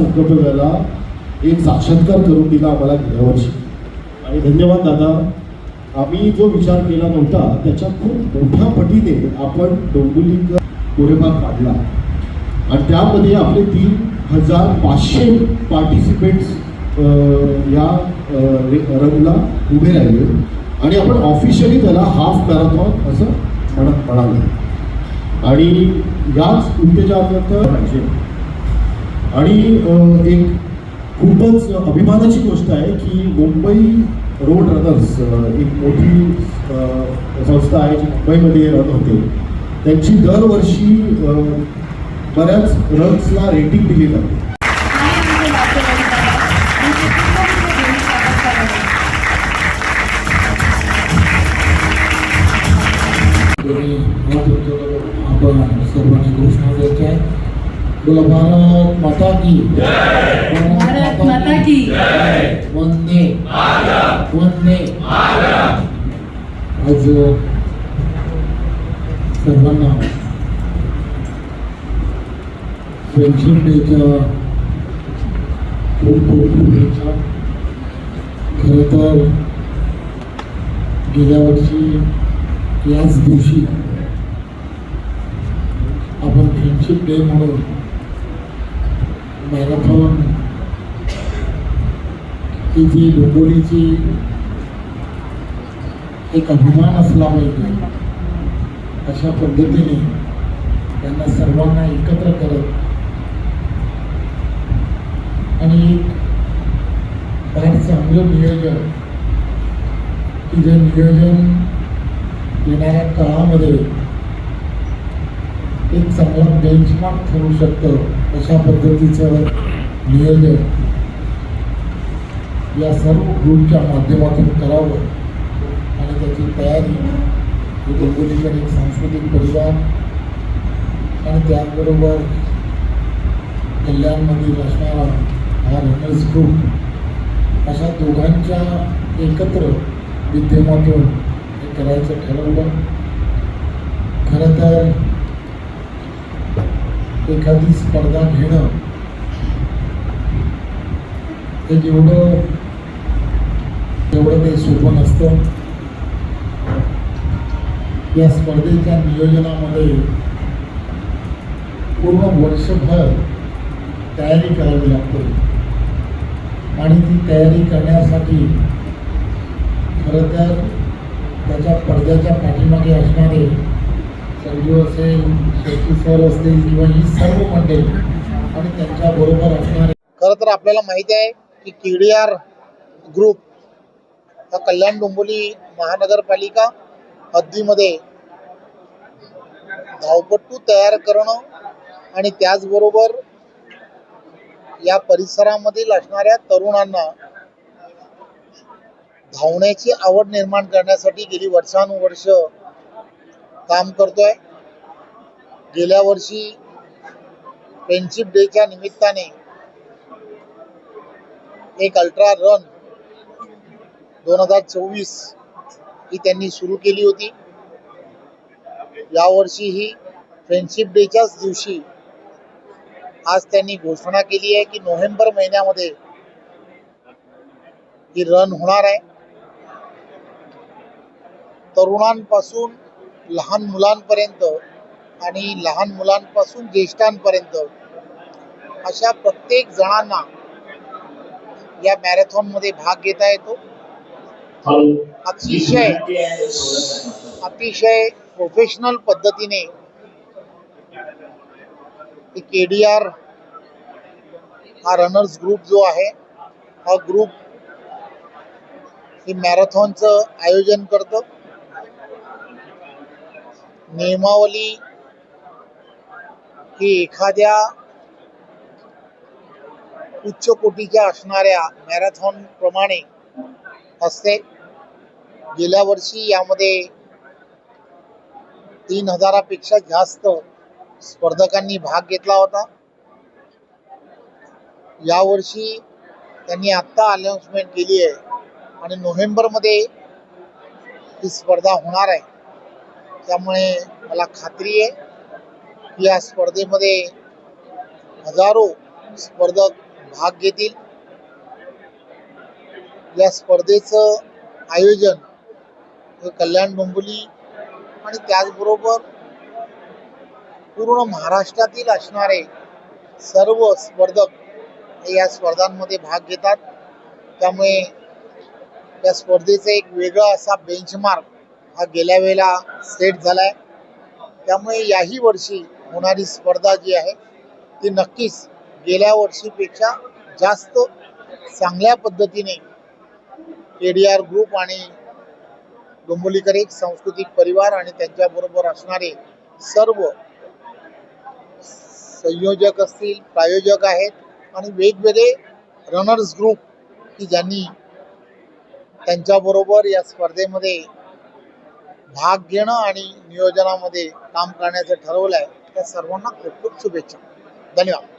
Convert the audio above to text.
संकल्पनेला एक साक्षात्कार करून दिला आम्हाला गेल्या वर्षी. आणि धन्यवाद दादा. आम्ही जो विचार केला नव्हता त्याच्या खूप मोठ्या पटीने आपण डोंबिवलीकर कोरेभाग काढला. आणि त्यामध्ये आपले तीन हजार पाचशे पार्टिसिपेंट्स या रनला उभे राहिले. आणि आपण ऑफिशियली त्याला हाफ मॅरेथॉन असं म्हणत म्हणाले. आणि याच उत्तेजनार्थ पाहिजे आणि एक खूपच अभिमानाची गोष्ट आहे की मुंबई रोड रनर्स एक मोठी संस्था आहे जी मुंबईमध्ये रन होते. त्यांची दरवर्षी बऱ्याच रन्सला रेटिंग दिली जाते. आपण सर्वांनी घोषणा द्यायची आहे बोला भारत माता की. भारत माता की. वंदे. वंदे. आज सर्वांना फ्रेंडशिप डेच्या खूप खूप शुभेच्छा. खरं तर गेल्या वर्षी याच दिवशी आपण फ्रेंडशिप डे म्हणून मॅरेथॉन ही जी डोंबोलीची एक अभिमान असला पाहिजे अशा पद्धतीने त्यांना सर्वांना एकत्र करत आणि एक फार चांगलं नियोजन की जे नियोजन येणाऱ्या काळामध्ये एक चांगला बेंचमार्क ठरू शकतं. अशा पद्धतीचं नियोजन या सर्व ग्रुपच्या माध्यमातून करावं. आणि त्याची तयारी ही डोंबिवलीकर एक सांस्कृतिक परिवार आणि त्याचबरोबर कल्याणमधील असणारा हा रनर्स ग्रुप अशा दोघांच्या एकत्र विद्यमातून हे करायचं ठरवलं. खरं तर एखादी स्पर्धा घेणं हे जेवढं तेवढं ते सोपं नसतं. या स्पर्धेच्या नियोजनामध्ये पूर्ण वर्षभर तयारी करावी लागते. आणि ती तयारी करण्यासाठी खरं तर त्याच्या पडद्याच्या पाठीमागे असणारे संजू असेल शेट्टी सर असतील किंवा ही सर्व मंडळी आणि त्यांच्याबरोबर असणारे खरं तर आपल्याला माहिती आहे की के डी आर ग्रुप हा कल्याण डोंबोली महानगरपालिका हद्दीमध्ये धावपट्टू तयार करणं आणि त्याचबरोबर या परिसरामधील असणाऱ्या तरुणांना धावण्याची आवड निर्माण करण्यासाठी गेली वर्षानुवर्ष काम करतोय. गेल्या वर्षी फ्रेंडशिप डेच्या निमित्ताने एक अल्ट्रा रन दोन हजार चोवीस ही त्यांनी सुरू केली होती. यावर्षी ही फ्रेंडशिप डेच्याच दिवशी आज त्यांनी घोषणा केली आहे की नोव्हेंबर महिन्यामध्ये ही रन होणार आहे. तरुणांपासून लहान मुलांपर्यंत आणि लहान मुलांपासून ज्येष्ठांपर्यंत अशा प्रत्येक जणांना या मॅरेथॉनमध्ये भाग घेता येतो. अतिशय अतिशय प्रोफेशनल पद्धतीने केडीआर हा रनर्स ग्रुप जो आहे हा ग्रुप ही मॅरेथॉनचं आयोजन करतं. नियमावली ही एखाद्या उच्च कोटीच्या असणाऱ्या मॅरेथॉन प्रमाणे असते. गेल्या वर्षी यामध्ये तीन हजारापेक्षा जास्त स्पर्धकांनी भाग घेतला होता. यावर्षी त्यांनी आत्ता अनाउन्समेंट केली आहे आणि नोव्हेंबरमध्ये ही स्पर्धा होणार आहे. त्यामुळे मला खात्री आहे की या स्पर्धेमध्ये हजारो स्पर्धक भाग घेतील. या स्पर्धेचं आयोजन हे कल्याण डोंबिवली आणि त्याचबरोबर पूर्ण महाराष्ट्रातील असणारे सर्व स्पर्धक हे या स्पर्धांमध्ये भाग घेतात. त्यामुळे या स्पर्धेचा एक वेगळा असा बेंचमार्क हा गेल्या वेळेला सेट झालाय. त्यामुळे याही वर्षी होणारी स्पर्धा जी आहे ती नक्कीच गेल्या वर्षीपेक्षा जास्त चांगल्या पद्धतीने के डी आर ग्रुप आणि डोंबोलीकर एक सांस्कृतिक परिवार आणि त्यांच्याबरोबर असणारे सर्व संयोजक असतील प्रायोजक आहेत आणि वेगवेगळे रनर्स ग्रुप की ज्यांनी त्यांच्याबरोबर या स्पर्धेमध्ये भाग घेणं आणि नियोजनामध्ये काम करण्याचं ठरवलं आहे त्या सर्वांना खूप खूप शुभेच्छा. धन्यवाद.